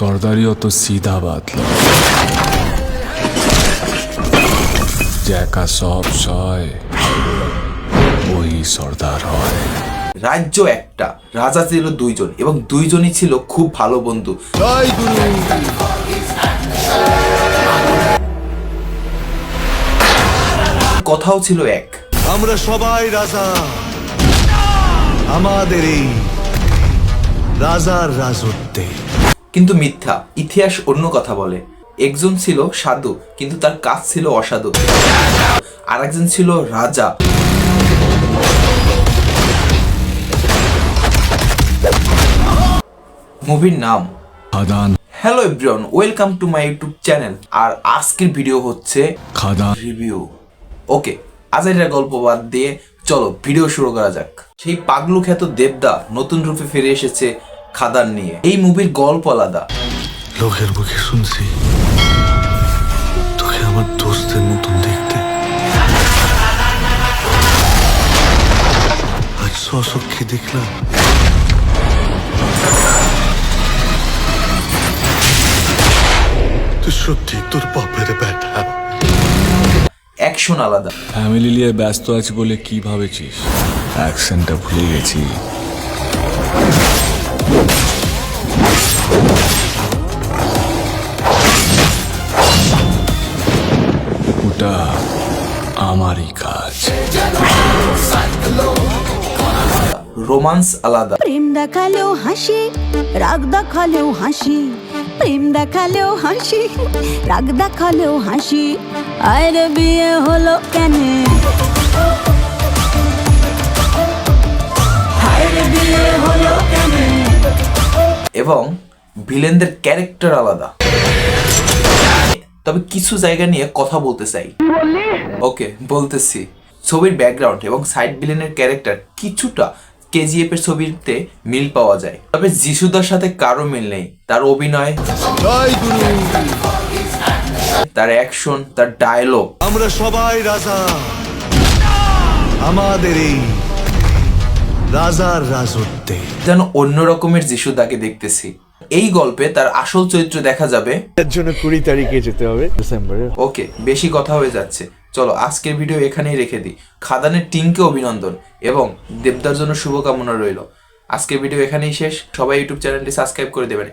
সর্দারিও তো সিধা লয়। যে সব সয় ওই সর্দার হয়। রাজ্য একটা রাজা ছিল দুইজন এবং দুইজনই ছিল খুব ভালো বন্ধু। কথাও ছিল এক। আমরা সবাই রাজা। আমাদের এই রাজার রাজত্বে। কিন্তু মিথ্যা ইতিহাস অন্য কথা বলে। একজন ছিল সাধু কিন্তু তার কাজ ছিল অসাধু। আর একজন ছিল রাজা। মুভির নাম Khadaan. Hello everyone welcome to my YouTube channel আর আজকের ভিডিও হচ্ছে খাদান। রিভিউ ওকে আজ এটা গল্প বাদ দিয়ে চলো ভিডিও শুরু করা যাক। সেই পাগলু খ্যাত দেবদা নতুন রূপে ফিরে এসেছে খাদান নিয়ে। এই মুভির গল্প আলাদা। লোকের মুখে শুনছি। তোকে আমার দোস্তের মতন দেখতে। আজ সচক্ষে দেখলাম। তুই সত্যি তোর বাপের ব্যাটা? অ্যাকশন আলাদা। ফ্যামিলি নিয়ে ব্যস্ত আছি বলে কি ভাবেছিস? অ্যাকশনটা ভুলে গেছি। ওটা আমারই কাজ। রোমান্স আলাদা। প্রেম দেখালেও হাসি রাগ দেখালেও হাসি প্রেম দেখালেও হাসি রাগ দেখালেও হাসি আরে বিয়ে হলো কেন? এবং ভিলেনদের ক্যারেক্টার আলাদা। তবে কিছু জায়গা নিয়ে কথা বলতে চাই। ওকে বলতেছি। ছবির ব্যাকগ্রাউন্ড এবং সাইড ভিলেনের ক্যারেক্টার কিছুটা কেজিএফ এর ছবিতে মিল পাওয়া যায়। তবে যিশুদার সাথে কারও মিল নেই। তার অভিনয় তার অ্যাকশন তার ডায়লগ আমরা সবাই রাজা। আমাদের এই রাজার রাজত্বে। যেন অন্য রকমের যিশুদাকে দেখতেছি। এই গল্পে তার আসল চরিত্র দেখা যাবে। এর জন্য কুড়ি তারিখে যেতে হবে ডিসেম্বরে ওকে বেশি কথা হয়ে যাচ্ছে। চলো আজকের ভিডিও এখানেই রেখে দিই। খাদানের টিমকে অভিনন্দন এবং দেবদার জন্য শুভকামনা রইল। আজকের ভিডিও এখানেই শেষ। সবাই ইউটিউব চ্যানেলটি সাবস্ক্রাইব করে দেবেন।